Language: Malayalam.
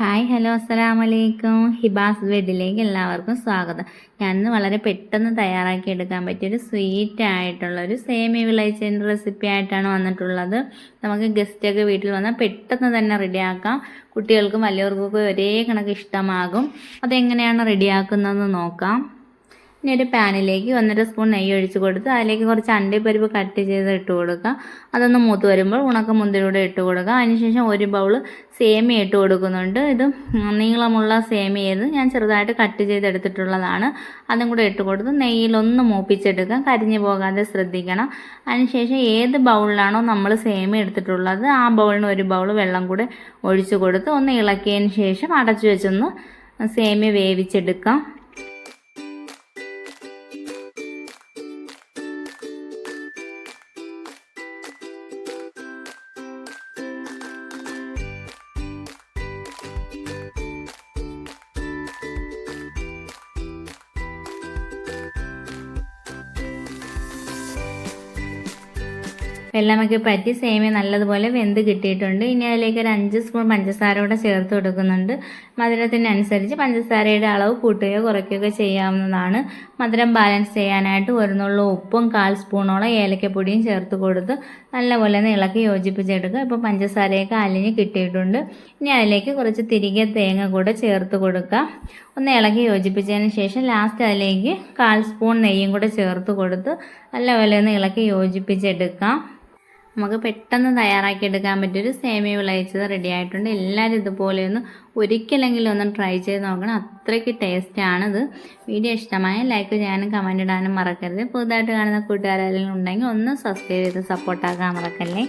ഹായ് ഹലോ അസ്സലാമു അലൈക്കും ഹിബാസ് വെഡിലേക്ക് എല്ലാവർക്കും സ്വാഗതം. ഞാൻ ഇന്ന് വളരെ പെട്ടെന്ന് തയ്യാറാക്കി എടുക്കാൻ പറ്റിയൊരു സ്വീറ്റ് ആയിട്ടുള്ള ഒരു സേമിയ വിളയിച്ചതിന്റെ റെസിപ്പി ആയിട്ടാണ് വന്നിട്ടുള്ളത്. നമുക്ക് ഗസ്റ്റൊക്കെ വീട്ടിൽ വന്നാൽ പെട്ടെന്ന് തന്നെ റെഡിയാക്കാം. കുട്ടികൾക്കും വലിയവർക്കൊക്കെ ഒരേ കണക്ക് ഇഷ്ടമാകും. അതെങ്ങനെയാണ് റെഡിയാക്കുന്നതെന്ന് നോക്കാം. ഇനി ഒരു പാനിലേക്ക് ഒന്നര സ്പൂൺ നെയ്യ് ഒഴിച്ച് കൊടുത്ത് അതിലേക്ക് കുറച്ച് അണ്ടിപ്പരിപ്പ് കട്ട് ചെയ്ത് ഇട്ട് കൊടുക്കുക. അതൊന്ന് മൂത്ത് വരുമ്പോൾ ഉണക്ക മുന്തിരിയുടെ ഇട്ട് കൊടുക്കുക. അതിനുശേഷം ഒരു ബൗൾ സേമിയ ഇട്ട് കൊടുക്കുന്നുണ്ട്. ഇത് നീളമുള്ള സേമിയത് ഞാൻ ചെറുതായിട്ട് കട്ട് ചെയ്തെടുത്തിട്ടുള്ളതാണ് അതും കൂടെ ഇട്ട് കൊടുത്ത് നെയ്യിലൊന്ന് മൂപ്പിച്ചെടുക്കുക. കരിഞ്ഞു പോകാതെ ശ്രദ്ധിക്കണം. അതിനുശേഷം ഏത് ബൗളിലാണോ നമ്മൾ സേമിയ എടുത്തിട്ടുള്ളത് ആ ബൗളിന് ഒരു ബൗൾ വെള്ളം കൂടെ ഒഴിച്ചു കൊടുത്ത് ഒന്ന് ഇളക്കിയതിന് ശേഷം അടച്ചു വെച്ചൊന്ന് സേമിയ വേവിച്ചെടുക്കാം. വെള്ളമൊക്കെ പറ്റി സേമിയ നല്ലതുപോലെ വെന്ത് കിട്ടിയിട്ടുണ്ട്. ഇനി അതിലേക്ക് ഒരു അഞ്ച് സ്പൂൺ പഞ്ചസാര കൂടെ ചേർത്ത് കൊടുക്കുന്നുണ്ട്. മധുരത്തിനനുസരിച്ച് പഞ്ചസാരയുടെ അളവ് കൂട്ടുകയോ കുറയ്ക്കുകയോ ചെയ്യാവുന്നതാണ്. മധുരം ബാലൻസ് ചെയ്യാനായിട്ട് ഒരു നുള്ള ഉപ്പും കാൽ സ്പൂണോളം ഏലക്കപ്പൊടിയും ചേർത്ത് കൊടുത്ത് നല്ലപോലെ ഒന്ന് ഇളക്കി യോജിപ്പിച്ചെടുക്കുക. ഇപ്പോൾ പഞ്ചസാരയൊക്കെ അലിഞ്ഞ് കിട്ടിയിട്ടുണ്ട്. ഇനി അതിലേക്ക് കുറച്ച് തിരികെ തേങ്ങ കൂടെ ചേർത്ത് കൊടുക്കുക ഒന്ന് ഇളക്കി യോജിപ്പിച്ചതിന് ശേഷം ലാസ്റ്റ് അതിലേക്ക് കാൽ സ്പൂൺ നെയ്യും കൂടെ ചേർത്ത് കൊടുത്ത് നല്ലപോലെ ഒന്ന് ഇളക്കി യോജിപ്പിച്ചെടുക്കാം. നമുക്ക് പെട്ടെന്ന് തയ്യാറാക്കി എടുക്കാൻ പറ്റിയൊരു സേമിയ വിളയിച്ചത് റെഡി ആയിട്ടുണ്ട്. എല്ലാവരും ഇതുപോലെ ഒന്ന് ഒരിക്കലെങ്കിലും ഒന്ന് ട്രൈ ചെയ്ത് നോക്കണം. അത്രയ്ക്ക് ടേസ്റ്റാണിത് വീഡിയോ ഇഷ്ടമായ ലൈക്ക് ചെയ്യാനും കമന്റ് ഇടാനും മറക്കരുത്. പുതുതായിട്ട് കാണുന്ന കൂട്ടുകാരെല്ലാം ഉണ്ടെങ്കിൽ ഒന്ന് സബ്സ്ക്രൈബ് ചെയ്ത് സപ്പോർട്ടാക്കാൻ മറക്കല്ലേ?